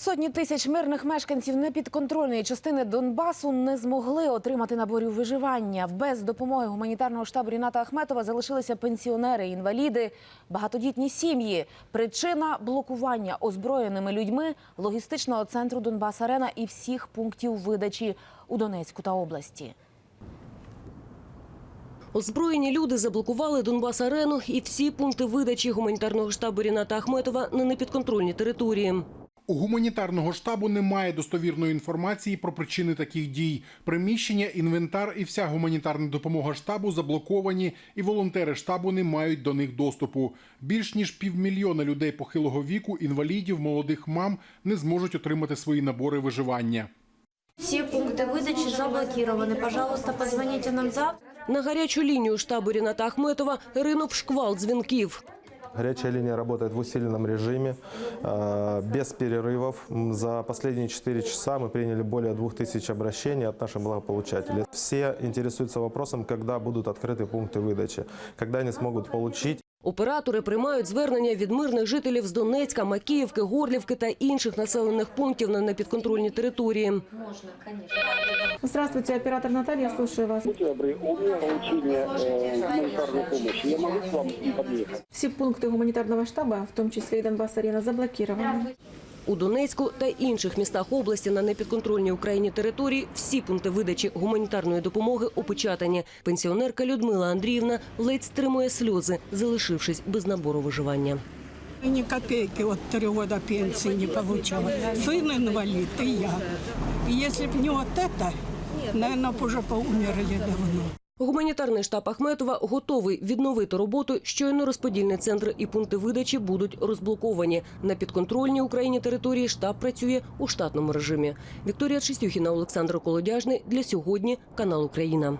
Сотні тисяч мирних мешканців непідконтрольної частини Донбасу не змогли отримати наборів виживання. Без допомоги гуманітарного штабу Ріната Ахметова залишилися пенсіонери, інваліди, багатодітні сім'ї. Причина блокування озброєними людьми логістичного центру Донбас Арена і всіх пунктів видачі у Донецьку та області. Озброєні люди заблокували Донбас арену і всі пункти видачі гуманітарного штабу Ріната Ахметова на непідконтрольній території. У гуманітарного штабу немає достовірної інформації про причини таких дій. Приміщення, інвентар і вся гуманітарна допомога штабу заблоковані, і волонтери штабу не мають до них доступу. Більш ніж півмільйона людей похилого віку, інвалідів, молодих мам не зможуть отримати свої набори виживання. Все пункты выдачи заблокированы. Пожалуйста, позвоните нам завтра. На гарячу лінію штабу Ріната Ахметова ринув шквал дзвінків. Горячая линия работает в усиленном режиме, э, без перерывов. М, За последние 4 часа мы приняли более 2000 обращений от наших благополучателей. Все интересуются вопросом, когда будут открыты пункты выдачи, когда они смогут получить Оператори приймають звернення від мирних жителів з Донецька, Макіївки, Горлівки та інших населених пунктів на непідконтрольній території. Здравствуйте, оператор Наталья, я слушаю вас. Будьте добры, у меня получение э, гуманитарной помощи. Я могу к вам подъехать? Все пункты гуманитарного штаба, в том числе и Донбасс-арена, заблокированы. У Донецьку та інших містах області на непідконтрольній Україні території всі пункти видачі гуманітарної допомоги опечатані. Пенсіонерка Людмила Андріївна ледь стримує сльози, залишившись без набору виживання. Ни копейки от три года пенсии не получала. Сын инвалид и я. И если бы не вот это, наверное, б уже поумерли давно. Гуманітарний штаб Ахметова готовий відновити роботу. Щойно розподільні центри і пункти видачі будуть розблоковані. На підконтрольній Україні території штаб працює у штатному режимі. Вікторія Чистюхіна, Олександр Колодяжний. Для сьогодні канал Україна.